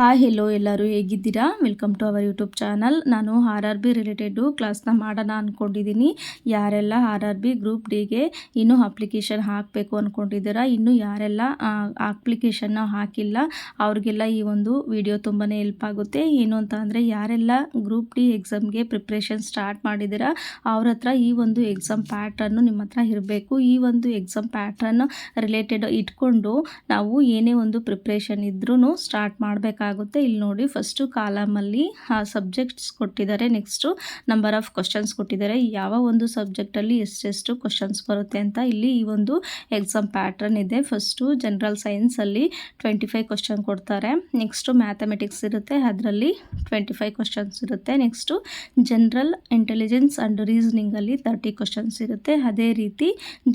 Hi hello ಎಲ್ಲರೂ ಹೇಗಿದ್ದೀರಾ? Welcome to our YouTube channel ನಾನು ಆರ್ ಆರ್ ಬಿ ರಿಲೇಟೆಡು ಕ್ಲಾಸ್ನ ಮಾಡೋಣ ಅಂದ್ಕೊಂಡಿದ್ದೀನಿ ಯಾರೆಲ್ಲ ಆರ್ ಆರ್ ಬಿ ಗ್ರೂಪ್ ಡಿಗೆ ಇನ್ನೂ ಅಪ್ಲಿಕೇಶನ್ ಹಾಕಬೇಕು ಅಂದ್ಕೊಂಡಿದ್ದೀರಾ ಇನ್ನೂ ಯಾರೆಲ್ಲ ಅಪ್ಲಿಕೇಶನ್ನ ಹಾಕಿಲ್ಲ, ಅವ್ರಿಗೆಲ್ಲ ಈ ಒಂದು ವಿಡಿಯೋ ತುಂಬಾ ಹೆಲ್ಪ್ ಆಗುತ್ತೆ. ಏನು ಅಂತ ಅಂದರೆ, ಯಾರೆಲ್ಲ ಗ್ರೂಪ್ ಡಿ ಎಕ್ಸಾಮ್ಗೆ ಪ್ರಿಪ್ರೇಷನ್ ಸ್ಟಾರ್ಟ್ ಮಾಡಿದ್ದೀರಾ, ಅವ್ರ ಹತ್ರ ಈ ಒಂದು ಎಕ್ಸಾಮ್ ಪ್ಯಾಟ್ರನ್ನು ನಿಮ್ಮ ಹತ್ರ ಇರಬೇಕು. ಈ ಒಂದು ಎಕ್ಸಾಮ್ ಪ್ಯಾಟ್ರನ್ ರಿಲೇಟೆಡ್ ಇಟ್ಕೊಂಡು ನಾವು ಏನೇ ಒಂದು ಪ್ರಿಪ್ರೇಷನ್ ಇದ್ರೂ ಸ್ಟಾರ್ಟ್ ಮಾಡಬೇಕಾಗುತ್ತೆ ಇಲ್ಲಿ ನೋಡಿ ಫಸ್ಟು ಕಾಲಮಲ್ಲಿ ಆ ಸಬ್ಜೆಕ್ಟ್ಸ್ ಕೊಟ್ಟಿದ್ದಾರೆ. ನೆಕ್ಸ್ಟು ನಂಬರ್ ಆಫ್ ಕ್ವಶನ್ಸ್ ಕೊಟ್ಟಿದ್ದಾರೆ. ಯಾವ ಒಂದು ಸಬ್ಜೆಕ್ಟಲ್ಲಿ ಎಷ್ಟೆಷ್ಟು ಕ್ವಶನ್ಸ್ ಬರುತ್ತೆ ಅಂತ ಇಲ್ಲಿ ಈ ಒಂದು ಎಕ್ಸಾಮ್ ಪ್ಯಾಟ್ರನ್ ಇದೆ. ಫಸ್ಟು ಜನರಲ್ ಸೈನ್ಸಲ್ಲಿ ಟ್ವೆಂಟಿ ಫೈವ್ ಕ್ವಶನ್ ಕೊಡ್ತಾರೆ. ನೆಕ್ಸ್ಟು ಮ್ಯಾಥಮೆಟಿಕ್ಸ್ ಇರುತ್ತೆ. ಅದರಲ್ಲಿ ಟ್ವೆಂಟಿ ಫೈವ್ ಕ್ವಶನ್ಸ್ ಇರುತ್ತೆ ನೆಕ್ಸ್ಟು ಜನರಲ್ ಇಂಟೆಲಿಜೆನ್ಸ್ ಆ್ಯಂಡ್ ರೀಸನಿಂಗಲ್ಲಿ ತರ್ಟಿ ಕ್ವಶನ್ಸ್ ಇರುತ್ತೆ. ಅದೇ ರೀತಿ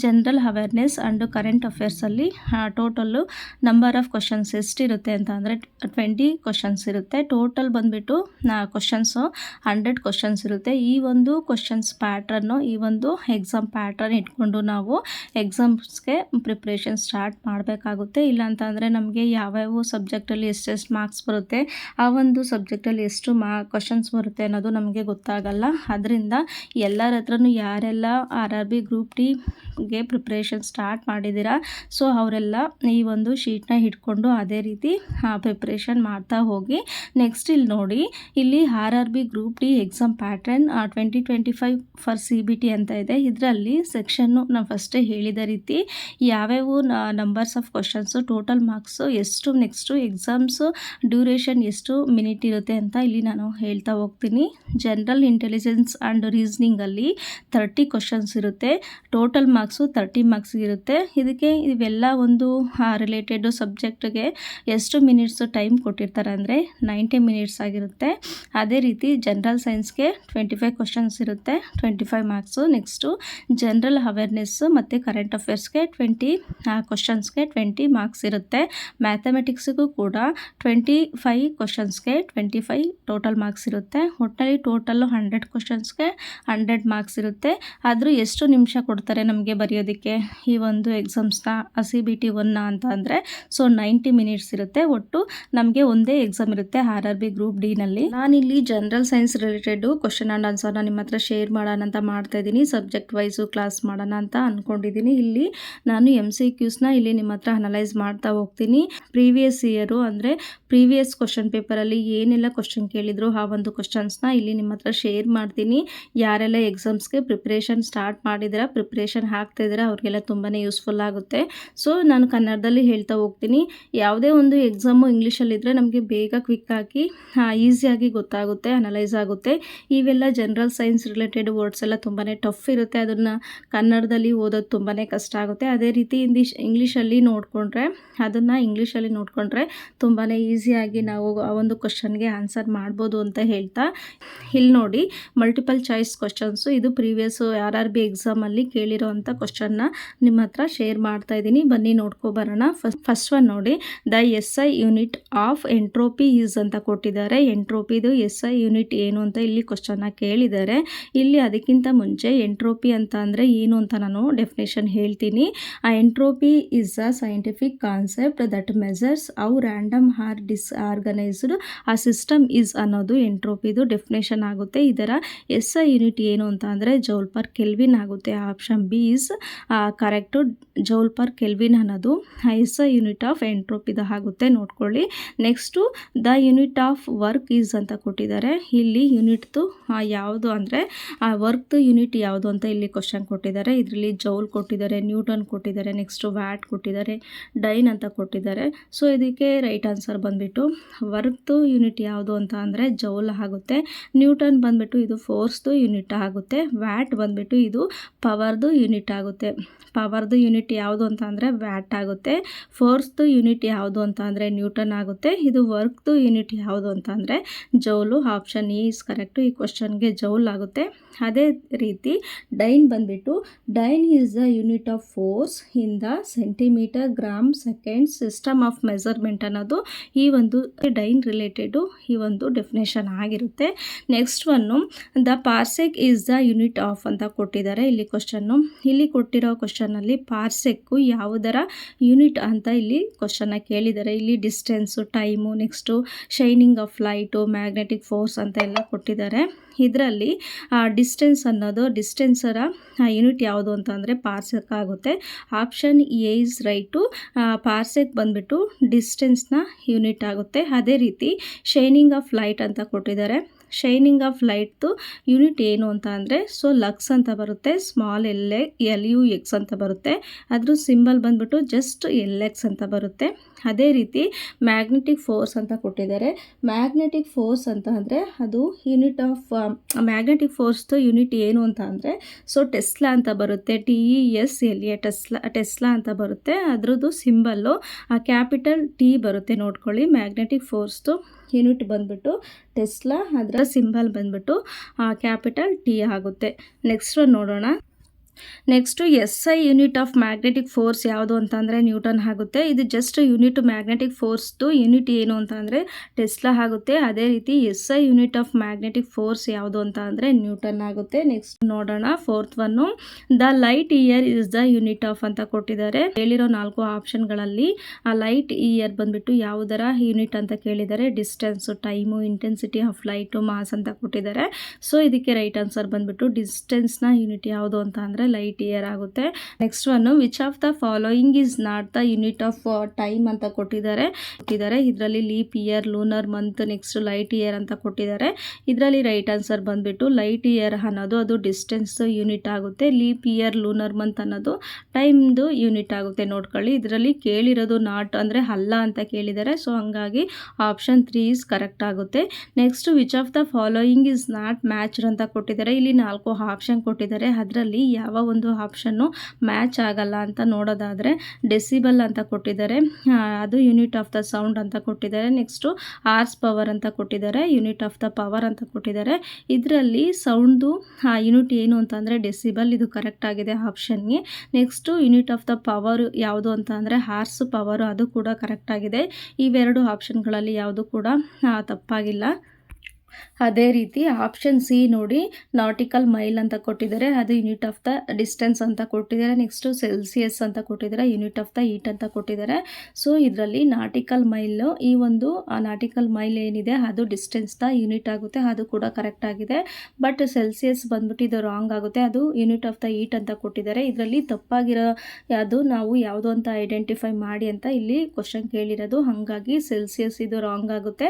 ಜನರಲ್ ಅವೇರ್ನೆಸ್ ಆ್ಯಂಡ್ ಕರೆಂಟ್ ಅಫೇರ್ಸಲ್ಲಿ ಟೋಟಲ್ಲು ನಂಬರ್ ಆಫ್ ಕ್ವಶನ್ಸ್ ಎಷ್ಟಿರುತ್ತೆ ಅಂತ ಅಂದರೆ ಟ್ವೆಂಟಿ ಕ್ವಶನ್ಸ್ ಇರುತ್ತೆ. ಟೋಟಲ್ ಬಂದುಬಿಟ್ಟು ನಾ ಕ್ವಶನ್ಸು ಹಂಡ್ರೆಡ್ ಕ್ವಶನ್ಸ್ ಇರುತ್ತೆ. ಈ ಒಂದು ಕ್ವಶನ್ಸ್ ಪ್ಯಾಟ್ರನ್ನು ಈ ಒಂದು ಎಕ್ಸಾಮ್ ಪ್ಯಾಟ್ರನ್ ಇಟ್ಕೊಂಡು ನಾವು ಎಕ್ಸಾಮ್ಸ್ಗೆ ಪ್ರಿಪ್ರೇಷನ್ ಸ್ಟಾರ್ಟ್ ಮಾಡಬೇಕಾಗುತ್ತೆ. ಇಲ್ಲ ಅಂತಂದ್ರೆ ನಮಗೆ ಯಾವ್ಯಾವ ಸಬ್ಜೆಕ್ಟಲ್ಲಿ ಎಷ್ಟೆಷ್ಟು ಮಾರ್ಕ್ಸ್ ಬರುತ್ತೆ, ಆ ಒಂದು ಸಬ್ಜೆಕ್ಟಲ್ಲಿ ಎಷ್ಟು ಮಾ ಕ್ವಶನ್ಸ್ ಬರುತ್ತೆ ಅನ್ನೋದು ನಮಗೆ ಗೊತ್ತಾಗಲ್ಲ. ಅದರಿಂದ ಎಲ್ಲರ ಹತ್ರನೂ ಯಾರೆಲ್ಲ ಆರ್ ಆರ್ ಬಿ ಗ್ರೂಪ್ ಡಿಗೆ ಪ್ರಿಪ್ರೇಷನ್ ಸ್ಟಾರ್ಟ್ ಮಾಡಿದ್ದೀರಾ ಸೊ ಅವರೆಲ್ಲ ಈ ಒಂದು ಶೀಟ್ನ ಹಿಡ್ಕೊಂಡು ಅದೇ ರೀತಿ ಪ್ರಿಪ್ರೇಷನ್ ಮಾಡ್ತಾ ಹೋಗಿ ನೆಕ್ಸ್ಟ್ ಇಲ್ಲಿ ನೋಡಿ, ಇಲ್ಲಿ R R B group D exam pattern twenty twenty five for C B T ಅಂತ ಇದೆ. ಇದರಲ್ಲಿ ಸೆಕ್ಷನ್ನು ನಾವು ಫಸ್ಟೇ ಹೇಳಿದ ರೀತಿ ಯಾವ್ಯಾವು numbers of questions total marks ಎಷ್ಟು ನೆಕ್ಸ್ಟು ಎಕ್ಸಾಮ್ಸು ಡ್ಯೂರೇಷನ್ ಎಷ್ಟು ಮಿನಿಟ್ ಇರುತ್ತೆ ಅಂತ ಇಲ್ಲಿ ನಾನು ಹೇಳ್ತಾ ಹೋಗ್ತೀನಿ. ಜನರಲ್ ಇಂಟೆಲಿಜೆನ್ಸ್ ಆ್ಯಂಡ್ ರೀಸ್ನಿಂಗಲ್ಲಿ ತರ್ಟಿ ಕ್ವಶನ್ಸ್ ಇರುತ್ತೆ. ಟೋಟಲ್ ಮಾರ್ಕ್ಸು ತರ್ಟಿ ಮಾರ್ಕ್ಸ್ ಇರುತ್ತೆ. ಇದಕ್ಕೆ ಇವೆಲ್ಲ ಒಂದು ರಿಲೇಟೆಡ್ ಸಬ್ಜೆಕ್ಟ್ಗೆ ಎಷ್ಟು ಮಿನಿಟ್ಸು ಟೈಮ್ ಕೊಟ್ಟಿರ್ತಾರೆ ಅಂದರೆ ನೈಂಟಿ ಮಿನಿಟ್ಸ್ ಆಗಿರುತ್ತೆ. ಅದೇ ರೀತಿ ಜನರಲ್ ಸೈನ್ಸ್ಗೆ ಟ್ವೆಂಟಿ ಫೈವ್ ಕ್ವಶನ್ಸ್ ಇರುತ್ತೆ. Twenty five marks next general awareness ಮತ್ತು ಕರೆಂಟ್ ಅಫೇರ್ಸ್ಗೆ ಟ್ವೆಂಟಿ ಕ್ವಶನ್ಸ್ಗೆ ಟ್ವೆಂಟಿ ಮಾರ್ಕ್ಸ್ ಇರುತ್ತೆ. ಮ್ಯಾಥಮೆಟಿಕ್ಸಿಗೂ ಕೂಡ ಟ್ವೆಂಟಿ ಫೈವ್ ಕ್ವಶನ್ಸ್ಗೆ ಟ್ವೆಂಟಿ ಫೈವ್ ಟೋಟಲ್ ಮಾರ್ಕ್ಸ್ ಇರುತ್ತೆ ಒಟ್ಟಲ್ಲಿ ಟೋಟಲ್ಲು ಹಂಡ್ರೆಡ್ ಕ್ವಶನ್ಸ್ಗೆ ಹಂಡ್ರೆಡ್ ಮಾರ್ಕ್ಸ್ ಇರುತ್ತೆ. ಆದರೂ ಎಷ್ಟು ನಿಮಿಷ ಕೊಡ್ತಾರೆ ನಮಗೆ ಬರೆಯೋದಕ್ಕೆ? ಈ ಒಂದು ಎಕ್ಸಾಮ್ಸ್ನ ಸಿ ಬಿ ಟಿ ಒನ್ನ ಅಂತ ಅಂದರೆ ಸೊ ನೈಂಟಿ ಮಿನಿಟ್ಸ್ ಇರುತ್ತೆ. ಒಟ್ಟು ನಮಗೆ ಒಂದೇ ಎಕ್ಸಾಮ್ ಇರುತ್ತೆ R R B group D ನಲ್ಲಿ. ನಾನಿಲ್ಲಿ general science related question and ಆನ್ಸರ್ನ ನಿಮ್ಮ ಹತ್ರ ಶೇರ್ ಮಾಡೋಣ ಅಂತ ಮಾಡ್ತಾ ಇದ್ದೀನಿ. ಸಬ್ಜೆಕ್ಟ್ ವೈಸ್ ಕ್ಲಾಸ್ ಮಾಡೋಣ ಅಂತ ಅನ್ಕೊಂಡಿದ್ದೀನಿ. ಇಲ್ಲಿ ನಾನು ಎಂ ಸಿ ಕ್ಯೂಸ್ನ ಇಲ್ಲಿ ನಿಮ್ಮ ಹತ್ರ ಅನಲೈಸ್ ಮಾಡ್ತಾ ಹೋಗ್ತೀನಿ. ಪ್ರೀವಿಯಸ್ ಇಯರು ಅಂದರೆ ಪ್ರೀವಿಯಸ್ ಕ್ವಶನ್ ಪೇಪರಲ್ಲಿ ಏನೆಲ್ಲ ಕ್ವಶನ್ ಕೇಳಿದ್ರು, ಆ ಒಂದು ಕ್ವಶನ್ಸ್ನ ಇಲ್ಲಿ ನಿಮ್ಮ ಹತ್ರ ಶೇರ್ ಮಾಡ್ತೀನಿ. ಯಾರೆಲ್ಲ ಎಕ್ಸಾಮ್ಸ್ಗೆ ಪ್ರಿಪ್ರೇಷನ್ ಸ್ಟಾರ್ಟ್ ಮಾಡಿದ್ರ ಪ್ರಿಪ್ರೇಷನ್ ಹಾಕ್ತಾ ಇದ್ದೀರಾ, ಅವ್ರಿಗೆಲ್ಲ ತುಂಬಾ ಯೂಸ್ಫುಲ್ ಆಗುತ್ತೆ. ಸೊ ನಾನು ಕನ್ನಡದಲ್ಲಿ ಹೇಳ್ತಾ ಹೋಗ್ತೀನಿ. ಯಾವುದೇ ಒಂದು ಎಕ್ಸಾಮು ಇಂಗ್ಲೀಷಲ್ಲಿದ್ದರೆ ನಮಗೆ ಬೇಗ ಕ್ವಿಕ್ ಆಗಿ ಈಸಿಯಾಗಿ ಗೊತ್ತಾಗುತ್ತೆ ಅನಲೈಸ್ ಆಗುತ್ತೆ. ಇವೆಲ್ಲ ಜನರಲ್ ಸೈನ್ಸ್ ರಿಲೇಟೆಡ್ ವರ್ಡ್ಸ್ ಎಲ್ಲ ತುಂಬಾ ಟಫ್ ಇರುತ್ತೆ. ಅದನ್ನು ಕನ್ನಡದಲ್ಲಿ ಓದೋದು ತುಂಬಾ ಕಷ್ಟ ಆಗುತ್ತೆ. ಅದೇ ರೀತಿ ಇಂಗ್ಲೀಷ್ ಇಂಗ್ಲೀಷಲ್ಲಿ ನೋಡಿಕೊಂಡ್ರೆ, ಅದನ್ನು ಇಂಗ್ಲೀಷಲ್ಲಿ ನೋಡಿಕೊಂಡ್ರೆ ತುಂಬಾ ಈಸಿಯಾಗಿ ನಾವು ಆ ಒಂದು ಕ್ವಶನ್ಗೆ ಆನ್ಸರ್ ಮಾಡ್ಬೋದು ಅಂತ ಹೇಳ್ತಾ ಇಲ್ಲಿ ನೋಡಿ ಮಲ್ಟಿಪಲ್ ಚಾಯ್ಸ್ ಕ್ವಶನ್ಸು ಇದು ಪ್ರೀವಿಯಸ್ಸು ಆರ್ ಆರ್ ಬಿ ಎಕ್ಸಾಮಲ್ಲಿ ಕೇಳಿರೋವಂಥ ಕ್ವಶನ್ನ ನಿಮ್ಮ ಹತ್ರ ಶೇರ್ ಮಾಡ್ತಾ ಇದ್ದೀನಿ. ಬನ್ನಿ ನೋಡ್ಕೊಬರೋಣ ಫಸ್ಟ್ ಫಸ್ಟ್ ಒನ್ ನೋಡಿ the S I unit of entropy is ಅಂತ ಕೊಟ್ಟಿದ್ದಾರೆ. ಎಂಟ್ರೋಪಿದು ಎಸ್ ಐ ಯೂನಿಟ್ ಏನು ಅಂತ ಇಲ್ಲಿ ಕ್ವಶನ್ನ ಕೇಳಿದ್ದಾರೆ. ಇಲ್ಲಿ ಅದಕ್ಕಿಂತ ಮುಂಚೆ ಎಂಟ್ರೋಪಿ ಅಂತ ಅಂದರೆ ಏನು ಅಂತ ನಾನು ಡೆಫಿನೇಷನ್ ಹೇಳ್ತೀನಿ. ಆ entropy is a scientific concept that measures how random or disorganised a system is ಅನ್ನೋದು ಎಂಟ್ರೋಪಿದು ಡೆಫಿನೇಷನ್ ಆಗುತ್ತೆ. ಇದರ ಎಸ್ ಐ ಯೂನಿಟ್ ಏನು ಅಂತ ಅಂದರೆ ಜೌಲ್ ಪರ್ ಕೆಲ್ವಿನ್ ಆಗುತ್ತೆ. Option B is correct joule per kelvin ಅನ್ನೋದು. ಎಸ್ ಐ ಯೂನಿಟ್ ಆಫ್ ಎಂಟ್ರೋಪಿದು ಆಗುತ್ತೆ. ನೋಡ್ಕೊಳ್ಳಿ. Next the unit of work is ಅಂತ ಕೊಟ್ಟಿದ್ದಾರೆ. ಇಲ್ಲಿ ಯೂನಿಟ್ದು ಯಾವುದು ಅಂದರೆ, ಆ ವರ್ಕ್ದು ಯೂನಿಟ್ ಯಾವುದು ಅಂತ ಇಲ್ಲಿ ಕ್ವಶನ್ ಕೊಟ್ಟಿದ್ದಾರೆ. ಇದರಲ್ಲಿ ಜೌಲ್ ಕೊಟ್ಟಿದ್ದಾರೆ ನ್ಯೂಟನ್ ಕೊಟ್ಟಿದ್ದಾರೆ ನೆಕ್ಸ್ಟು ವ್ಯಾಟ್ ಕೊಟ್ಟಿದ್ದಾರೆ ಡೈನ್ ಅಂತ ಕೊಟ್ಟಿದ್ದಾರೆ. ಸೊ ಇದಕ್ಕೆ ರೈಟ್ ಆನ್ಸರ್ ಬಂದುಬಿಟ್ಟು ವರ್ಕ್ದು ಯೂನಿಟ್ ಯಾವುದು ಅಂತ ಅಂದರೆ ಜೌಲ್ ಆಗುತ್ತೆ ನ್ಯೂಟನ್ ಬಂದುಬಿಟ್ಟು ಇದು ಫೋರ್ಸ್ದು ಯೂನಿಟ್ ಆಗುತ್ತೆ ವ್ಯಾಟ್ ಬಂದುಬಿಟ್ಟು ಇದು ಪವರ್ದು ಯೂನಿಟ್ ಆಗುತ್ತೆ. ಪವರ್ದು ಯೂನಿಟ್ ಯಾವುದು ಅಂತ ಅಂದರೆ ವ್ಯಾಟ್ ಆಗುತ್ತೆ ಫೋರ್ಸ್ದು ಯೂನಿಟ್ ಯಾವುದು ಅಂತ ಅಂದರೆ ನ್ಯೂಟನ್ ಆಗುತ್ತೆ ಇದು ವರ್ಕ್ದು ಯೂನಿಟ್ ಯಾವುದು ಅಂತ ಅಂದರೆ ಜೌಲು ಆಪ್ಷನ್ ಇಸ್ ಕರೆಕ್ಟು ಈ ಕ್ವಶನ್ಗೆ ಜೌಲ್ ಆಗುತ್ತೆ. ಅದೇ ರೀತಿ ಡೈನ್ ಬಂದುಬಿಟ್ಟು dyne is the unit of force in the centimetre gram second system of measurement ಅನ್ನೋದು ಈ ಒಂದು ಡೈನ್ ರಿಲೇಟೆಡು ಈ ಒಂದು ಡೆಫಿನೇಷನ್ ಆಗಿರುತ್ತೆ. Next one the parsec is the unit of ಅಂತ ಕೊಟ್ಟಿದ್ದಾರೆ ಇಲ್ಲಿ ಕ್ವಶನ್ನು ಇಲ್ಲಿ ಕೊಟ್ಟಿರೋ ಕ್ವಶನಲ್ಲಿ ಪಾರ್ಸೆಕ್ಕು ಯಾವುದರ ಯೂನಿಟ್ ಅಂತ ಇಲ್ಲಿ ಕ್ವಶನ್ನ ಕೇಳಿದ್ದಾರೆ. ಇಲ್ಲಿ distance time time, next shining of light, magnetic force ಅಂತ ಎಲ್ಲ ಕೊಟ್ಟಿದ್ದಾರೆ. ಇದರಲ್ಲಿ ಡಿಸ್ಟೆನ್ಸ್ ಅನ್ನೋದು ಡಿಸ್ಟೆನ್ಸರ ಯೂನಿಟ್ ಯಾವುದು ಅಂತ ಅಂದರೆ ಪಾರ್ಸೆಕ್ ಆಗುತ್ತೆ. Option A is right parsec ಬಂದುಬಿಟ್ಟು ಡಿಸ್ಟೆನ್ಸ್ನ ಯೂನಿಟ್ ಆಗುತ್ತೆ. ಅದೇ ರೀತಿ, ಶೈನಿಂಗ್ ಆಫ್ ಲೈಟ್ ಅಂತ ಕೊಟ್ಟಿದ್ದಾರೆ. ಶೈನಿಂಗ್ ಆಫ್ ಲೈಟ್ದು ಯೂನಿಟ್ ಏನು ಅಂತ ಅಂದರೆ ಸೊ ಲಕ್ಸ್ ಅಂತ ಬರುತ್ತೆ small L L U X ಅಂತ ಬರುತ್ತೆ. ಅದ್ರ ಸಿಂಬಲ್ ಬಂದ್ಬಿಟ್ಟು ಜಸ್ಟ್ ಎಲ್ ಎಕ್ಸ್ ಅಂತ ಬರುತ್ತೆ. ಅದೇ ರೀತಿ ಮ್ಯಾಗ್ನೆಟಿಕ್ ಫೋರ್ಸ್ ಅಂತ ಕೊಟ್ಟಿದ್ದಾರೆ. ಮ್ಯಾಗ್ನೆಟಿಕ್ ಫೋರ್ಸ್ ಅಂತ ಅಂದರೆ ಅದು ಯೂನಿಟ್ ಆಫ್ ಮ್ಯಾಗ್ನೆಟಿಕ್ ಫೋರ್ಸ್ದು ಯೂನಿಟ್ ಏನು ಅಂತ ಅಂದರೆ ಸೊ ಟೆಸ್ಲಾ ಅಂತ ಬರುತ್ತೆ. T E S L A tesla tesla ಅಂತ ಬರುತ್ತೆ. ಅದ್ರದ್ದು ಸಿಂಬಲ್ಲು ಕ್ಯಾಪಿಟಲ್ ಟಿ ಬರುತ್ತೆ, ನೋಡ್ಕೊಳ್ಳಿ. ಮ್ಯಾಗ್ನೆಟಿಕ್ ಫೋರ್ಸ್ದು ಯೂನಿಟ್ ಬಂದ್ಬಿಟ್ಟು ಟೆಸ್ಲಾ ಅದರ ಸಿಂಬಲ್ ಬಂದ್ಬಿಟ್ಟು ಕ್ಯಾಪಿಟಲ್ ಟಿ ಆಗುತ್ತೆ. ನೆಕ್ಸ್ಟ್ ನೋಡೋಣ. Next S I unit of magnetic force ಯಾವುದು ಅಂತ ಅಂದರೆ ನ್ಯೂಟನ್ ಆಗುತ್ತೆ. ಇದು ಜಸ್ಟ್ ಯೂನಿಟ್ ಮ್ಯಾಗ್ನೆಟಿಕ್ ಫೋರ್ಸ್ದು ಯೂನಿಟ್ ಏನು ಅಂತ ಅಂದರೆ ಟೆಸ್ಲಾ ಆಗುತ್ತೆ. ಅದೇ ರೀತಿ S I unit of magnetic force ಯಾವುದು ಅಂತ ಅಂದರೆ ನ್ಯೂಟನ್ ಆಗುತ್ತೆ. ನೆಕ್ಸ್ಟ್ ನೋಡೋಣ fourth one the light year is the unit of ಅಂತ ಕೊಟ್ಟಿದ್ದಾರೆ. ಹೇಳಿರೋ ನಾಲ್ಕು ಆಪ್ಷನ್ಗಳಲ್ಲಿ ಆ ಲೈಟ್ ಇಯರ್ ಬಂದ್ಬಿಟ್ಟು ಯಾವುದರ ಯೂನಿಟ್ ಅಂತ ಕೇಳಿದ್ದಾರೆ. Distance time intensity of light mass ಅಂತ ಕೊಟ್ಟಿದ್ದಾರೆ. ಸೊ ಇದಕ್ಕೆ ರೈಟ್ ಆನ್ಸರ್ ಬಂದ್ಬಿಟ್ಟು ಡಿಸ್ಟೆನ್ಸ್ನ ಯೂನಿಟ್ ಯಾವುದು ಅಂತ ಅಂದರೆ ಲೈಟ್ ಇಯರ್ ಆಗುತ್ತೆ. Next one which of the following is not the unit of time ಅಂತ ಕೊಟ್ಟಿದ್ದಾರೆ. ಕೊಟ್ಟಿದ್ದಾರೆ. ಇದರಲ್ಲಿ leap year lunar month next light year ಅಂತ ಕೊಟ್ಟಿದ್ದಾರೆ. ಇದರಲ್ಲಿ ರೈಟ್ ಆನ್ಸರ್ ಬಂದ್ಬಿಟ್ಟು ಲೈಟ್ ಇಯರ್ ಅನ್ನೋದು ಅದು ಡಿಸ್ಟೆನ್ಸ್ ಯೂನಿಟ್ ಆಗುತ್ತೆ. ಲೀಪ್ ಇಯರ್ ಲೂನರ್ ಮಂತ್ ಅನ್ನೋದು ಟೈಮ್ದು ಯೂನಿಟ್ ಆಗುತ್ತೆ. ನೋಡ್ಕೊಳ್ಳಿ. ಇದರಲ್ಲಿ ಕೇಳಿರೋದು ನಾಟ್ ಅಂದರೆ ಅಲ್ಲ ಅಂತ ಕೇಳಿದ್ದಾರೆ. ಸೊ ಹಂಗಾಗಿ ಆಪ್ಷನ್ ತ್ರೀ ಇಸ್ ಕರೆಕ್ಟ್ ಆಗುತ್ತೆ. Next which of the following is not matched ಅಂತ ಕೊಟ್ಟಿದ್ದಾರೆ. ಇಲ್ಲಿ ನಾಲ್ಕು ಆಪ್ಷನ್ ಕೊಟ್ಟಿದ್ದಾರೆ. ಅದರಲ್ಲಿ ಯಾವ ಒಂದು ಆಪ್ಷನ್ನು ಮ್ಯಾಚ್ ಆಗಲ್ಲ ಅಂತ ನೋಡೋದಾದರೆ ಡೆಸಿಬಲ್ ಅಂತ ಕೊಟ್ಟಿದ್ದಾರೆ. ಅದು ಯೂನಿಟ್ ಆಫ್ ದ ಸೌಂಡ್ ಅಂತ ಕೊಟ್ಟಿದ್ದಾರೆ. ನೆಕ್ಸ್ಟು ಆರ್ಸ್ ಪವರ್ ಅಂತ ಕೊಟ್ಟಿದ್ದಾರೆ. ಯೂನಿಟ್ ಆಫ್ ದ ಪವರ್ ಅಂತ ಕೊಟ್ಟಿದ್ದಾರೆ. ಇದರಲ್ಲಿ ಸೌಂಡ್ದು ಯೂನಿಟ್ ಏನು ಅಂತಂದರೆ ಡೆಸಿಬಲ್, ಇದು ಕರೆಕ್ಟ್ ಆಗಿದೆ ಆಪ್ಷನ್ಗೆ. Next unit of the power ಯಾವುದು ಅಂತ ಅಂದರೆ ಹಾರ್ಸ್ ಪವರು, ಅದು ಕೂಡ ಕರೆಕ್ಟ್ ಆಗಿದೆ. ಇವೆರಡು ಆಪ್ಷನ್ಗಳಲ್ಲಿ ಯಾವುದು ಕೂಡ ತಪ್ಪಾಗಿಲ್ಲ. ಅದೇ ರೀತಿ ಆಪ್ಷನ್ ಸಿ ನೋಡಿ ನಾಟಿಕಲ್ ಮೈಲ್ ಅಂತ ಕೊಟ್ಟಿದ್ದಾರೆ. ಅದು ಯೂನಿಟ್ ಆಫ್ ದ ಡಿಸ್ಟೆನ್ಸ್ ಅಂತ ಕೊಟ್ಟಿದ್ದಾರೆ. ನೆಕ್ಸ್ಟು ಸೆಲ್ಸಿಯಸ್ ಅಂತ ಕೊಟ್ಟಿದ್ದಾರೆ. ಯೂನಿಟ್ ಆಫ್ ದ ಈಟ್ ಅಂತ ಕೊಟ್ಟಿದ್ದಾರೆ. ಸೊ ಇದರಲ್ಲಿ ನಾಟಿಕಲ್ ಮೈಲು ಈ ಒಂದು ನಾಟಿಕಲ್ ಮೈಲ್ ಏನಿದೆ, ಅದು ಡಿಸ್ಟೆನ್ಸ್ ದ ಯೂನಿಟ್ ಆಗುತ್ತೆ. ಅದು ಕೂಡ ಕರೆಕ್ಟ್ ಆಗಿದೆ. ಬಟ್ ಸೆಲ್ಸಿಯಸ್ ಬಂದ್ಬಿಟ್ಟು ಇದು ರಾಂಗ್ ಆಗುತ್ತೆ. ಅದು ಯೂನಿಟ್ ಆಫ್ ದ ಈಟ್ ಅಂತ ಕೊಟ್ಟಿದ್ದಾರೆ. ಇದರಲ್ಲಿ ತಪ್ಪಾಗಿರೋ ಅದು ನಾವು ಯಾವುದು ಅಂತ ಐಡೆಂಟಿಫೈ ಮಾಡಿ ಅಂತ ಇಲ್ಲಿ ಕ್ವಶನ್ ಕೇಳಿರೋದು. ಹಾಗಾಗಿ ಸೆಲ್ಸಿಯಸ್ ಇದು ರಾಂಗ್ ಆಗುತ್ತೆ.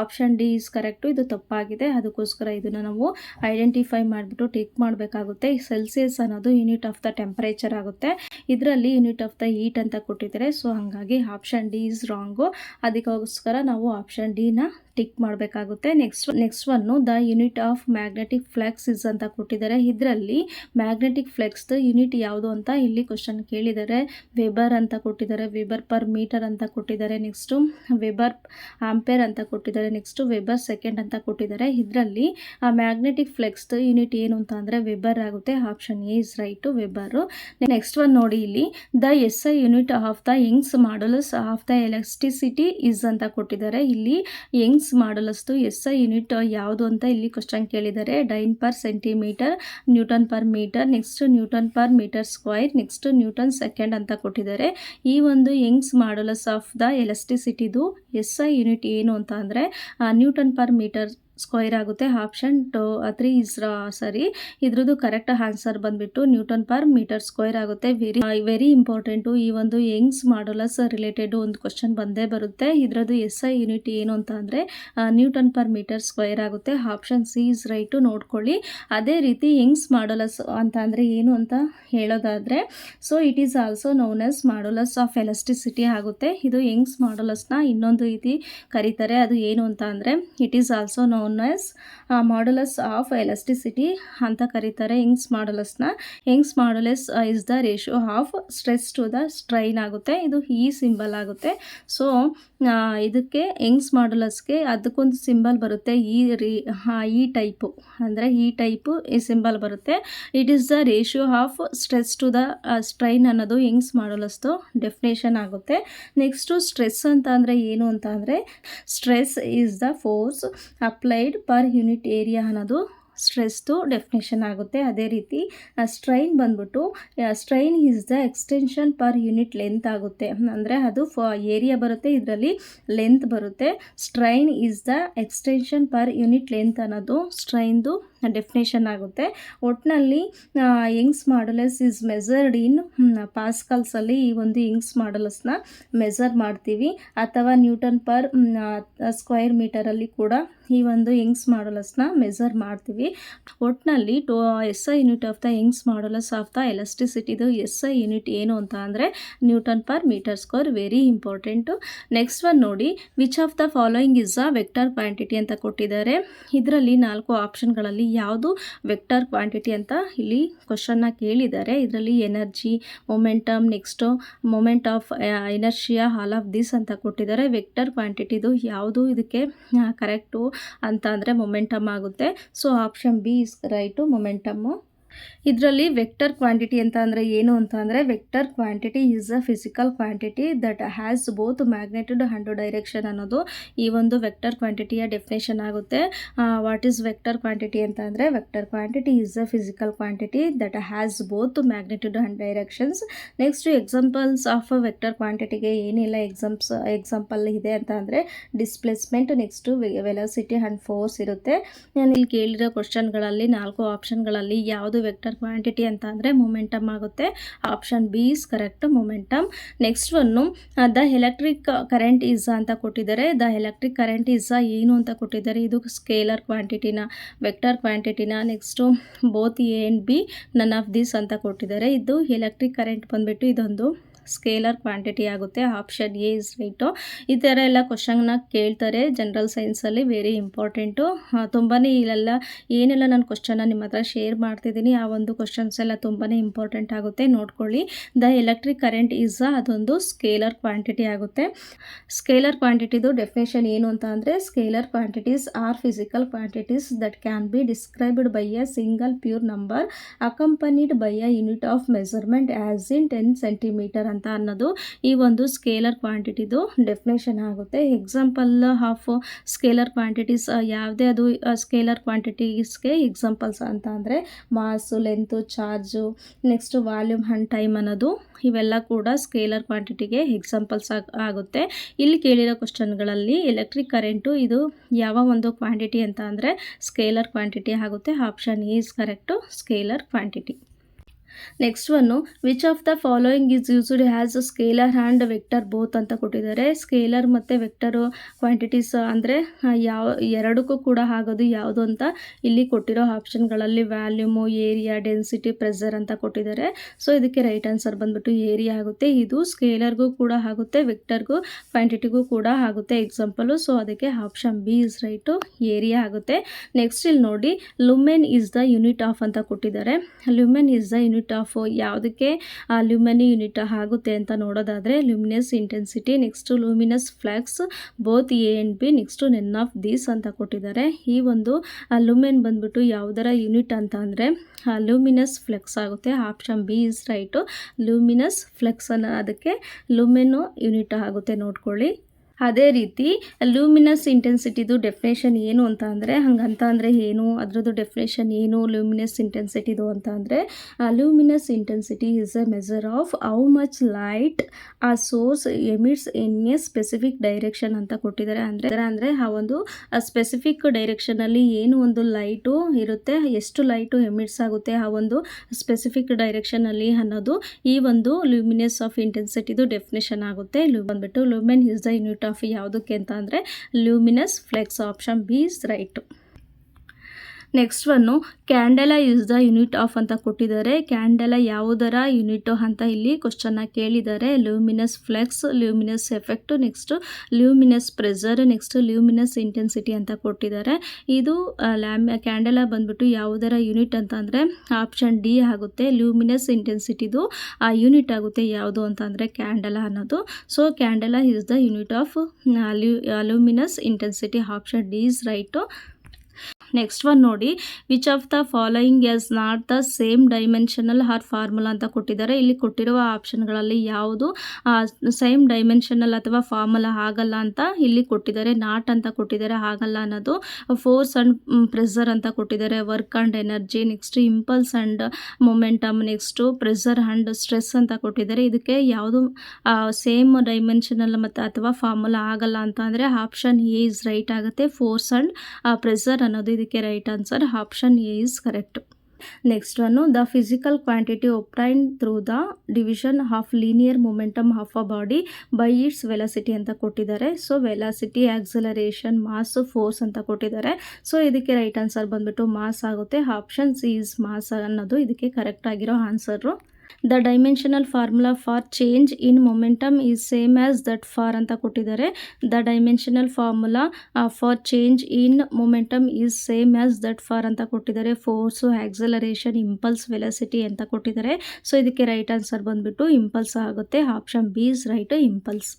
ಆಪ್ಷನ್ ಡಿ ಇಸ್ ಕರೆಕ್ಟು ಇದು ತಪ್ಪಾಗಿದೆ. ಅದಕ್ಕೋಸ್ಕರ ಇದನ್ನು ನಾವು ಐಡೆಂಟಿಫೈ ಮಾಡಿಬಿಟ್ಟು ಟಿಕ್ ಮಾಡಬೇಕಾಗುತ್ತೆ. ಸೆಲ್ಸಿಯಸ್ ಅನ್ನೋದು ಯೂನಿಟ್ ಆಫ್ ದ ಟೆಂಪರೇಚರ್ ಆಗುತ್ತೆ. ಇದರಲ್ಲಿ ಯೂನಿಟ್ ಆಫ್ ದ ಹೀಟ್ ಅಂತ ಕೊಟ್ಟಿದ್ದಾರೆ. ಸೊ ಹಾಗಾಗಿ ಆಪ್ಷನ್ ಡಿ ಇಸ್ ರಾಂಗು ಅದಕ್ಕೋಸ್ಕರ ನಾವು ಆಪ್ಷನ್ ಡಿನ ಟಿಕ್ ಮಾಡಬೇಕಾಗುತ್ತೆ. Next next one the unit of magnetic flux is ಅಂತ ಕೊಟ್ಟಿದ್ದಾರೆ. ಇದರಲ್ಲಿ ಮ್ಯಾಗ್ನೆಟಿಕ್ ಫ್ಲೆಕ್ಸ್ದು ಯೂನಿಟ್ ಯಾವುದು ಅಂತ ಇಲ್ಲಿ ಕ್ವಶನ್ ಕೇಳಿದ್ದಾರೆ. ವೆಬರ್ ಅಂತ ಕೊಟ್ಟಿದ್ದಾರೆ. ವೆಬರ್ ಪರ್ ಮೀಟರ್ ಅಂತ ಕೊಟ್ಟಿದ್ದಾರೆ. ನೆಕ್ಸ್ಟು ವೆಬರ್ ಆಂಪೇರ್ ಅಂತ ಕೊಟ್ಟಿದ್ದಾರೆ. ನೆಕ್ಸ್ಟು ವೆಬರ್ ಸೆಕೆಂಡ್ ಅಂತ ಕೊಟ್ಟಿದ್ದಾರೆ. ಇದರಲ್ಲಿ, ಆ ಮ್ಯಾಗ್ನೆಟಿಕ್ ಫ್ಲೆಕ್ಸ್ದು ಯೂನಿಟ್ ಏನು ಅಂತ ಅಂದರೆ ವೆಬರ್ ಆಗುತ್ತೆ. Option A is right weber next one ನೋಡಿ ಇಲ್ಲಿ. The S I unit of the Young's modulus of the electricity is ಅಂತ ಕೊಟ್ಟಿದ್ದಾರೆ. ಇಲ್ಲಿ ಯಂಗ್ಸ್ ಮಾಡಲಸ್ತು ಎಸ್ ಐ ಯೂನಿಟ್ ಯಾವುದು ಅಂತ ಇಲ್ಲಿ ಕ್ವಶನ್ ಕೇಳಿದ್ದಾರೆ. Dyne per centimetre newton per metre next newton per metre square next newton second ಅಂತ ಕೊಟ್ಟಿದ್ದಾರೆ. ಈ ಒಂದು ಯಂಗ್ಸ್ ಮಾಡಲಸ್ ಆಫ್ ದ ಎಲೆಕ್ಟ್ರಿಸಿಟಿದು ಎಸ್ ಐ ಯೂನಿಟ್ ಏನು ಅಂತ ಅಂದರೆ ನ್ಯೂಟನ್ ಪರ್ ಮೀಟರ್ ಸ್ಕ್ವೈರ್ ಆಗುತ್ತೆ ಆಪ್ಷನ್ ಟು ತ್ರೀ ಇಸ್ ಸರಿ ಇದ್ರದ್ದು ಕರೆಕ್ಟ್ ಆನ್ಸರ್ ಬಂದ್ಬಿಟ್ಟು ನ್ಯೂಟನ್ ಪರ್ ಮೀಟರ್ ಸ್ಕ್ವೈರ್ ಆಗುತ್ತೆ. ವೆರಿ ವೆರಿ ಇಂಪಾರ್ಟೆಂಟು ಈ ಒಂದು ಯಂಗ್ಸ್ ಮಾಡಲಸ್ ರಿಲೇಟೆಡ್ ಒಂದು ಕ್ವಶನ್ ಬಂದೇ ಬರುತ್ತೆ. ಇದರದ್ದು ಎಸ್ ಐ ಯೂನಿಟ್ ಏನು ಅಂತ ಅಂದರೆ ನ್ಯೂಟನ್ ಪರ್ ಮೀಟರ್ ಸ್ಕ್ವೈರ್ ಆಗುತ್ತೆ. ಆಪ್ಷನ್ ಸಿ ಇಸ್ ರೈಟು ನೋಡ್ಕೊಳ್ಳಿ. ಅದೇ ರೀತಿ ಯಂಗ್ಸ್ ಮಾಡಲಸ್ ಅಂತ ಅಂದರೆ ಏನು ಅಂತ ಹೇಳೋದಾದರೆ so it is also known as modulus of elasticity ಆಗುತ್ತೆ. ಇದು ಯಂಗ್ಸ್ ಮಾಡಲಸ್ನ ಇನ್ನೊಂದು ರೀತಿ ಕರೀತಾರೆ. ಅದು ಏನು ಅಂತ ಅಂದರೆ it is also no known as modulus of elasticity ಅಂತ ಕರೀತಾರೆ Young's ಮಾಡಲಸ್ನ Young's modulus is the ratio of stress to the strain ಆಗುತ್ತೆ. ಇದು ಈ ಸಿಂಬಲ್ ಆಗುತ್ತೆ. ಸೊ ಇದಕ್ಕೆ ಯಂಗ್ಸ್ ಮಾಡಲಸ್ಗೆ ಅದಕ್ಕೊಂದು ಸಿಂಬಲ್ ಬರುತ್ತೆ. ಈ ರೀ ಈ ಟೈಪು ಅಂದರೆ ಈ ಟೈಪು ಈ ಸಿಂಬಲ್ ಬರುತ್ತೆ. It is the ratio of stress to the strain ಅನ್ನೋದು ಯಂಗ್ಸ್ ಮಾಡಲಸ್ದು ಡೆಫಿನೇಷನ್ ಆಗುತ್ತೆ. ನೆಕ್ಸ್ಟು ಸ್ಟ್ರೆಸ್ ಅಂತ ಅಂದರೆ ಏನು ಅಂತ ಅಂದರೆ stress is the force apply applied per unit area ಅನ್ನೋದು ಸ್ಟ್ರೆಸ್ದು ಡೆಫಿನೇಷನ್ ಆಗುತ್ತೆ. ಅದೇ ರೀತಿ ಸ್ಟ್ರೈನ್ ಬಂದ್ಬಿಟ್ಟು strain is the extension per unit length ಆಗುತ್ತೆ. ಅಂದರೆ ಅದು ಫ, ಏರಿಯಾ ಬರುತ್ತೆ, ಇದರಲ್ಲಿ ಲೆಂತ್ ಬರುತ್ತೆ. Strain is the extension per unit length ಅನ್ನೋದು ಸ್ಟ್ರೈನ್ದು ಡೆಫಿನೇಷನ್ ಆಗುತ್ತೆ. ಒಟ್ಟಿನಲ್ಲಿ Young's modulus is measured in ಪಾಸ್ಕಲ್ಸಲ್ಲಿ ಈ ಒಂದು ಯಂಗ್ಸ್ ಮಾಡಲಸ್ನ ಮೆಸರ್ ಮಾಡ್ತೀವಿ. ಅಥವಾ ನ್ಯೂಟನ್ ಪರ್ ಸ್ಕ್ವೈರ್ ಮೀಟರಲ್ಲಿ ಕೂಡ ಈ ಒಂದು ಯಂಗ್ಸ್ ಮಾಡಲಸ್ನ ಮೆಸರ್ ಮಾಡ್ತೀವಿ. ಒಟ್ಟಿನಲ್ಲಿ ಟೋ, S I unit of the Young's modulus of the ಎಲೆಕ್ಟ್ರಿಸಿಟಿದು S I unit ಏನು ಅಂತ ಅಂದರೆ newton per metre square very important next one ನೋಡಿ which of the following is a vector quantity ಅಂತ ಕೊಟ್ಟಿದ್ದಾರೆ. ಇದರಲ್ಲಿ ನಾಲ್ಕು ಆಪ್ಷನ್ಗಳಲ್ಲಿ ಯಾವುದು ವೆಕ್ಟರ್ ಕ್ವಾಂಟಿಟಿ ಅಂತ ಇಲ್ಲಿ ಕ್ವಶನ್ನ ಕೇಳಿದ್ದಾರೆ ಇದರಲ್ಲಿ energy momentum next moment of ಎನರ್ಜಿಯಾ all of this ಅಂತ ಕೊಟ್ಟಿದ್ದಾರೆ. ವೆಕ್ಟರ್ ಕ್ವಾಂಟಿಟಿದು ಯಾವುದು ಇದಕ್ಕೆ ಕರೆಕ್ಟು ಅಂತ ಅಂದರೆ ಮೊಮೆಂಟಮ್ ಆಗುತ್ತೆ. So option B is right momentum ಇದರಲ್ಲಿ ವೆಕ್ಟರ್ ಕ್ವಾಂಟಿಟಿ ಅಂತ ಅಂದರೆ ಏನು ಅಂತ ಅಂದರೆ vector quantity is a physical quantity that has both magnitude and direction ಅನ್ನೋದು ಈ ಒಂದು ವೆಕ್ಟರ್ ಕ್ವಾಂಟಿಟಿಯ ಡೆಫಿನೇಷನ್ ಆಗುತ್ತೆ. ವಾಟ್ ಈಸ್ ವೆಕ್ಟರ್ ಕ್ವಾಂಟಿಟಿ ಅಂತ ಅಂದರೆ vector quantity is a physical quantity that has both magnitude and directions next examples of vector ಕ್ವಾಂಟಿಟಿಗೆ ಏನಿಲ್ಲ examples example ಇದೆ ಅಂತ ಅಂದರೆ displacement next velocity and force ಇರುತ್ತೆ. ನಾನು ಇಲ್ಲಿ ಕೇಳಿರೋ ಕ್ವಶನ್ಗಳಲ್ಲಿ ನಾಲ್ಕು ಆಪ್ಷನ್ಗಳಲ್ಲಿ ಯಾವುದು ವೆಕ್ಟರ್ ಕ್ವಾಂಟಿಟಿ ಅಂತ ಅಂದರೆ ಮೊಮೆಂಟಮ್ ಆಗುತ್ತೆ. Option B is correct momentum next one the electric current is ಅಂತ ಕೊಟ್ಟಿದ್ದಾರೆ. ದ ಎಲೆಕ್ಟ್ರಿಕ್ ಕರೆಂಟ್ ಇಸ್ ಏನು ಅಂತ ಕೊಟ್ಟಿದ್ದಾರೆ? ಇದು ಸ್ಕೇಲರ್ ಕ್ವಾಂಟಿಟಿನ vector ಕ್ವಾಂಟಿಟಿನ next both A and B none of this ಅಂತ ಕೊಟ್ಟಿದ್ದಾರೆ. ಇದು ಎಲೆಕ್ಟ್ರಿಕ್ ಕರೆಂಟ್ ಬಂದುಬಿಟ್ಟು ಇದೊಂದು ಸ್ಕೇಲರ್ ಕ್ವಾಂಟಿಟಿ ಆಗುತ್ತೆ, ಆಪ್ಷನ್ ಎ ಇಸ್ ರೈಟು. ಈ ಥರ ಎಲ್ಲ ಕ್ವಶನ್ನ ಕೇಳ್ತಾರೆ, ಜನರಲ್ ಸೈನ್ಸಲ್ಲಿ ವೆರಿ ಇಂಪಾರ್ಟೆಂಟು. ತುಂಬಾ ಇಲ್ಲೆಲ್ಲ ಏನೆಲ್ಲ ನಾನು ಕ್ವಶನ್ನ ನಿಮ್ಮ ಹತ್ರ ಶೇರ್ ಮಾಡ್ತಿದ್ದೀನಿ, ಆ ಒಂದು ಕ್ವಶನ್ಸ್ ಎಲ್ಲ ತುಂಬಾ ಇಂಪಾರ್ಟೆಂಟ್ ಆಗುತ್ತೆ, ನೋಡ್ಕೊಳ್ಳಿ. ದ ಎಲೆಕ್ಟ್ರಿಕ್ ಕರೆಂಟ್ ಇಸ್ ಅದೊಂದು ಸ್ಕೇಲರ್ ಕ್ವಾಂಟಿಟಿ ಆಗುತ್ತೆ. ಸ್ಕೇಲರ್ ಕ್ವಾಂಟಿಟಿದು ಡೆಫಿನೇಷನ್ ಏನು ಅಂತ ಅಂದರೆ, scalar quantities are physical quantities that can be described by a single pure number, accompanied by a unit of measurement as in ten centimetre ಅಂತ ಅನ್ನೋದು ಈ ಒಂದು ಸ್ಕೇಲರ್ ಕ್ವಾಂಟಿಟಿದು ಡೆಫಿನೇಷನ್ ಆಗುತ್ತೆ. ಎಕ್ಸಾಂಪಲ್ ಆಫ್ ಸ್ಕೇಲರ್ ಕ್ವಾಂಟಿಟೀಸ್ ಯಾವುದೇ ಅದು ಸ್ಕೇಲರ್ ಕ್ವಾಂಟಿಟೀಸ್ಗೆ examples ಅಂತ ಅಂದರೆ mass length charge next volume and time ಅನ್ನೋದು ಇವೆಲ್ಲ ಕೂಡ ಸ್ಕೇಲರ್ ಕ್ವಾಂಟಿಟಿಗೆ ಎಕ್ಸಾಂಪಲ್ಸ್ ಆಗುತ್ತೆ. ಇಲ್ಲಿ ಕೇಳಿರೋ ಕ್ವಶನ್ಗಳಲ್ಲಿ ಎಲೆಕ್ಟ್ರಿಕ್ ಕರೆಂಟು ಇದು ಯಾವ ಒಂದು ಕ್ವಾಂಟಿಟಿ ಅಂತ ಅಂದರೆ ಸ್ಕೇಲರ್ ಕ್ವಾಂಟಿಟಿ ಆಗುತ್ತೆ. Option is correct scalar quantity next one which of the following is used has scalar and vector both ಅಂತ ಕೊಟ್ಟಿದ್ದಾರೆ. ಸ್ಕೇಲರ್ ಮತ್ತು ವೆಕ್ಟರು ಕ್ವಾಂಟಿಟೀಸ್ ಅಂದರೆ ಯಾವ, ಎರಡಕ್ಕೂ ಕೂಡ ಆಗೋದು ಯಾವುದು ಅಂತ ಇಲ್ಲಿ ಕೊಟ್ಟಿರೋ ಆಪ್ಷನ್ಗಳಲ್ಲಿ ವ್ಯಾಲ್ಯೂಮು ಏರಿಯಾ ಡೆನ್ಸಿಟಿ ಪ್ರೆಸರ್ ಅಂತ ಕೊಟ್ಟಿದ್ದಾರೆ. ಸೊ ಇದಕ್ಕೆ ರೈಟ್ ಆನ್ಸರ್ ಬಂದ್ಬಿಟ್ಟು ಏರಿಯಾ ಆಗುತ್ತೆ. ಇದು ಸ್ಕೇಲರ್ಗೂ ಕೂಡ ಆಗುತ್ತೆ ವೆಕ್ಟರ್ಗೂ ಕ್ವಾಂಟಿಟಿಗೂ ಕೂಡ ಆಗುತ್ತೆ. ಎಕ್ಸಾಂಪಲು ಸೊ ಅದಕ್ಕೆ option B is right area ಆಗುತ್ತೆ. ನೆಕ್ಸ್ಟ್ ಇಲ್ಲಿ ನೋಡಿ lumen is the unit of ಅಂತ ಕೊಟ್ಟಿದ್ದಾರೆ. Lumen is the unit of ಯಾವುದಕ್ಕೆ ಲ್ಯೂಮನಿ ಯೂನಿಟ್ ಆಗುತ್ತೆ ಅಂತ ನೋಡೋದಾದರೆ luminous intensity, next luminous flux both A and B, next none of these ಅಂತ ಕೊಟ್ಟಿದ್ದಾರೆ. ಈ ಒಂದು ಲುಮೆನ್ ಬಂದ್ಬಿಟ್ಟು ಯಾವುದರ ಯೂನಿಟ್ ಅಂತ ಅಂದರೆ ಲೂಮಿನಸ್ ಫ್ಲೆಕ್ಸ್ ಆಗುತ್ತೆ. Option B is right. Luminous flux ಅನ್ನೋ ಅದಕ್ಕೆ ಲುಮೆನು ಯೂನಿಟ್ ಆಗುತ್ತೆ, ನೋಡ್ಕೊಳ್ಳಿ. ಅದೇ ರೀತಿ ಲೂಮಿನಸ್ ಇಂಟೆನ್ಸಿಟಿದು ಡೆಫಿನೇಷನ್ ಏನು ಅಂತ ಅಂದರೆ, ಹಂಗಂತ ಅಂದರೆ ಏನು, ಅದರದ್ದು ಡೆಫಿನೇಷನ್ ಏನು ಲೂಮಿನಸ್ ಇಂಟೆನ್ಸಿಟಿದು ಅಂತ ಅಂದರೆ luminous intensity is a measure of how much light a source emits in a specific direction ಅಂತ ಕೊಟ್ಟಿದ್ದಾರೆ. ಅಂದರೆ ಅಂದರೆ ಆ ಒಂದು ಸ್ಪೆಸಿಫಿಕ್ ಡೈರೆಕ್ಷನಲ್ಲಿ ಏನು ಒಂದು ಲೈಟು ಇರುತ್ತೆ, ಎಷ್ಟು ಲೈಟು ಎಮಿಟ್ಸ್ ಆಗುತ್ತೆ, ಆ ಒಂದು ಸ್ಪೆಸಿಫಿಕ್ ಡೈರೆಕ್ಷನಲ್ಲಿ ಅನ್ನೋದು ಈ ಒಂದು ಲೂಮಿನಸ್ ಆಫ್ ಇಂಟೆನ್ಸಿಟಿದು ಡೆಫಿನೇಷನ್ ಆಗುತ್ತೆ. ಬಂದ್ಬಿಟ್ಟು lumen is the unit of ಯಾವುದಕ್ಕೆ ಅಂತ ಅಂದರೆ luminous flux option B is right next one candela is the unit of ಅಂತ ಕೊಟ್ಟಿದ್ದಾರೆ. ಕ್ಯಾಂಡೆಲ ಯಾವುದರ ಯೂನಿಟು ಅಂತ ಇಲ್ಲಿ ಕ್ವಶನ್ನ ಕೇಳಿದ್ದಾರೆ. Luminous flux luminous effect next luminous pressure next luminous intensity ಅಂತ ಕೊಟ್ಟಿದ್ದಾರೆ. ಇದು ಲ್ಯಾಮ್ ಕ್ಯಾಂಡೆಲ ಬಂದ್ಬಿಟ್ಟು ಯಾವುದರ ಯೂನಿಟ್ ಅಂತ ಅಂದರೆ ಆಪ್ಷನ್ ಡಿ ಆಗುತ್ತೆ. ಲ್ಯೂಮಿನಸ್ ಇಂಟೆನ್ಸಿಟಿದು ಆ ಯೂನಿಟ್ ಆಗುತ್ತೆ ಯಾವುದು ಅಂತ ಅಂದರೆ ಕ್ಯಾಂಡಲ ಅನ್ನೋದು. So candela is the unit of luminous intensity option D is right next one ನೋಡಿ which of the following is not the same dimensional or formula ಅಂತ ಕೊಟ್ಟಿದ್ದಾರೆ. ಇಲ್ಲಿ ಕೊಟ್ಟಿರುವ ಆಪ್ಷನ್ಗಳಲ್ಲಿ ಯಾವುದು ಸೇಮ್ ಡೈಮೆನ್ಷನಲ್ ಅಥವಾ ಫಾರ್ಮುಲಾ ಆಗಲ್ಲ ಅಂತ ಇಲ್ಲಿ ಕೊಟ್ಟಿದ್ದಾರೆ. ನಾಟ್ ಅಂತ ಕೊಟ್ಟಿದ್ದಾರೆ, ಆಗಲ್ಲ ಅನ್ನೋದು ಫೋರ್ಸ್ ಅಂಡ್ ಪ್ರೆಸರ್ ಅಂತ ಕೊಟ್ಟಿದ್ದಾರೆ. Work and energy next impulse and momentum next pressure and stress ಅಂತ ಕೊಟ್ಟಿದ್ದಾರೆ. ಇದಕ್ಕೆ ಯಾವುದು ಸೇಮ್ ಡೈಮೆನ್ಷನಲ್ ಮತ್ತು ಅಥವಾ ಫಾರ್ಮುಲಾ ಆಗಲ್ಲ ಅಂತ ಅಂದರೆ ಆಪ್ಷನ್ ಎ ಇಸ್ ರೈಟ್ ಆಗುತ್ತೆ. ಫೋರ್ಸ್ ಆ್ಯಂಡ್ ಪ್ರೆಸರ್ ಅನ್ನೋದು ಇದಕ್ಕೆ right answer option A is correct next one the physical quantity obtained through the division of linear momentum of a body by its velocity ಅಂತ ಕೊಟ್ಟಿದ್ದಾರೆ. So velocity acceleration mass force ಅಂತ ಕೊಟ್ಟಿದ್ದಾರೆ. So ಇದಕ್ಕೆ right answer ಬಂದ್ಬಿಟ್ಟು mass ಆಗುತ್ತೆ. Option C is mass ಅನ್ನೋದು ಇದಕ್ಕೆ correct ಆಗಿರೋ answer the dimensional formula for change in momentum is same as that for ಅಂತ ಕೊಟ್ಟಿದ್ದಾರೆ. The dimensional formula for change in momentum is same as that for ಅಂತ ಕೊಟ್ಟಿದ್ದಾರೆ. Force acceleration impulse velocity ಅಂತ ಕೊಟ್ಟಿದ್ದಾರೆ. So ಇದಕ್ಕೆ right answer ಬಂದುಬಿಟ್ಟು impulse ಆಗುತ್ತೆ. Option B is right impulse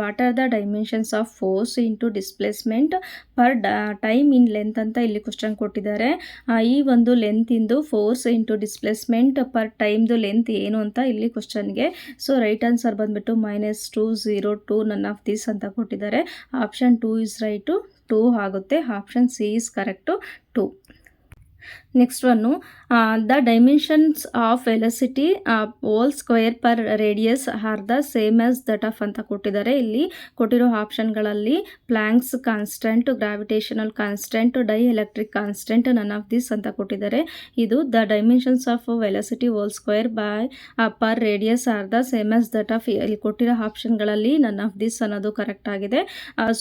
what are the dimensions of force into displacement per time in length ಅಂತ ಇಲ್ಲಿ question ಕೊಟ್ಟಿದ್ದಾರೆ. ಈ ಒಂದು ಲೆಂತಿಂದು ಫೋರ್ಸ್ ಇಂಟು ಡಿಸ್ಪ್ಲೇಸ್ಮೆಂಟ್ ಪರ್ ಟೈಮ್ದು ಲೆಂತ್ ಏನು ಅಂತ ಇಲ್ಲಿ ಕ್ವಶನ್ಗೆ ಸೊ ರೈಟ್ ಆನ್ಸರ್ ಬಂದುಬಿಟ್ಟು minus two zero two none of this ಅಂತ ಕೊಟ್ಟಿದ್ದಾರೆ. Option two is right two ಆಗುತ್ತೆ. Option C is correct to next one the dimensions of velocity whole square per radius are the same as that of ಅಂತ ಕೊಟ್ಟಿದ್ದಾರೆ. ಇಲ್ಲಿ ಕೊಟ್ಟಿರೋ ಆಪ್ಷನ್ಗಳಲ್ಲಿ Planck's constant gravitational constant dielectric constant none of this ಅಂತ ಕೊಟ್ಟಿದ್ದಾರೆ. ಇದು the dimensions of velocity whole square by per radius are the same as that of ಇಲ್ಲಿ ಕೊಟ್ಟಿರೋ ಆಪ್ಷನ್ಗಳಲ್ಲಿ ನನ್ ಆಫ್ ದಿಸ್ ಅನ್ನೋದು ಕರೆಕ್ಟ್ ಆಗಿದೆ.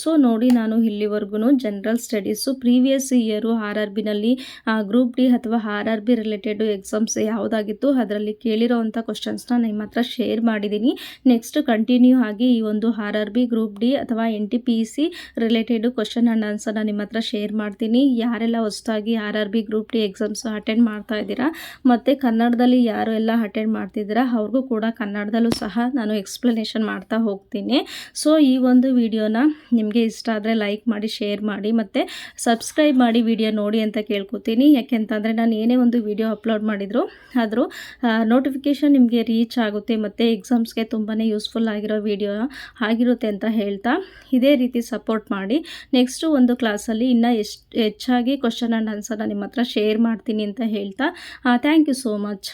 ಸೊ ನೋಡಿ ನಾನು ಇಲ್ಲಿವರೆಗೂ general studies previous year R R ಬಿನಲ್ಲಿ group D ಅಥವಾ R R B related exams ಯಾವುದಾಗಿತ್ತು, ಅದರಲ್ಲಿ ಕೇಳಿರೋವಂಥ ಕ್ವಶನ್ಸ್ನ ನಿಮ್ಮ ಹತ್ರ ಶೇರ್ ಮಾಡಿದ್ದೀನಿ. ನೆಕ್ಸ್ಟ್ ಕಂಟಿನ್ಯೂ ಆಗಿ ಈ ಒಂದು R R B group D ಅಥವಾ N T P C related question and ಆನ್ಸರ್ನ ನಿಮ್ಮ ಹತ್ರ ಶೇರ್ ಮಾಡ್ತೀನಿ. ಯಾರೆಲ್ಲ ಹೊಸದಾಗಿ R R B group D exams attend ಮಾಡ್ತಾ ಇದ್ದೀರಾ, ಮತ್ತು ಕನ್ನಡದಲ್ಲಿ ಯಾರು ಎಲ್ಲ ಅಟೆಂಡ್ ಮಾಡ್ತಿದ್ದೀರಾ, ಅವ್ರಿಗೂ ಕೂಡ ಕನ್ನಡದಲ್ಲೂ ಸಹ ನಾನು ಎಕ್ಸ್ಪ್ಲನೇಷನ್ ಮಾಡ್ತಾ ಹೋಗ್ತೀನಿ. ಸೊ ಈ ಒಂದು ವಿಡಿಯೋನ ನಿಮಗೆ ಇಷ್ಟ ಆದರೆ ಲೈಕ್ ಮಾಡಿ ಶೇರ್ ಮಾಡಿ, ಮತ್ತು ಸಬ್ಸ್ಕ್ರೈಬ್ ಮಾಡಿ ವಿಡಿಯೋ ನೋಡಿ ಅಂತ ಕೇಳ್ಕೊತೀನಿ. ಯಾಕೆಂತಂದರೆ ನಾನು ಏನೇ ಒಂದು ವಿಡಿಯೋ ಅಪ್ಲೋಡ್ ಮಾಡಿದ್ರು, ಆದರೂ ನೋಟಿಫಿಕೇಷನ್ ನಿಮಗೆ ರೀಚ್ ಆಗುತ್ತೆ ಮತ್ತು ಎಕ್ಸಾಮ್ಸ್ಗೆ ತುಂಬಾ ಯೂಸ್ಫುಲ್ ಆಗಿರೋ ವಿಡಿಯೋ ಆಗಿರುತ್ತೆ ಅಂತ ಹೇಳ್ತಾ, ಇದೇ ರೀತಿ ಸಪೋರ್ಟ್ ಮಾಡಿ. ನೆಕ್ಸ್ಟು ಒಂದು ಕ್ಲಾಸಲ್ಲಿ ಇನ್ನೂ ಎಷ್ಟು, ಹೆಚ್ಚಾಗಿ ಕ್ವಶನ್ ಆ್ಯಂಡ್ ಆನ್ಸರ್ನ ನಿಮ್ಮ ಹತ್ರ ಶೇರ್ ಮಾಡ್ತೀನಿ ಅಂತ ಹೇಳ್ತಾ ಥ್ಯಾಂಕ್ ಯು ಸೋ ಮಚ್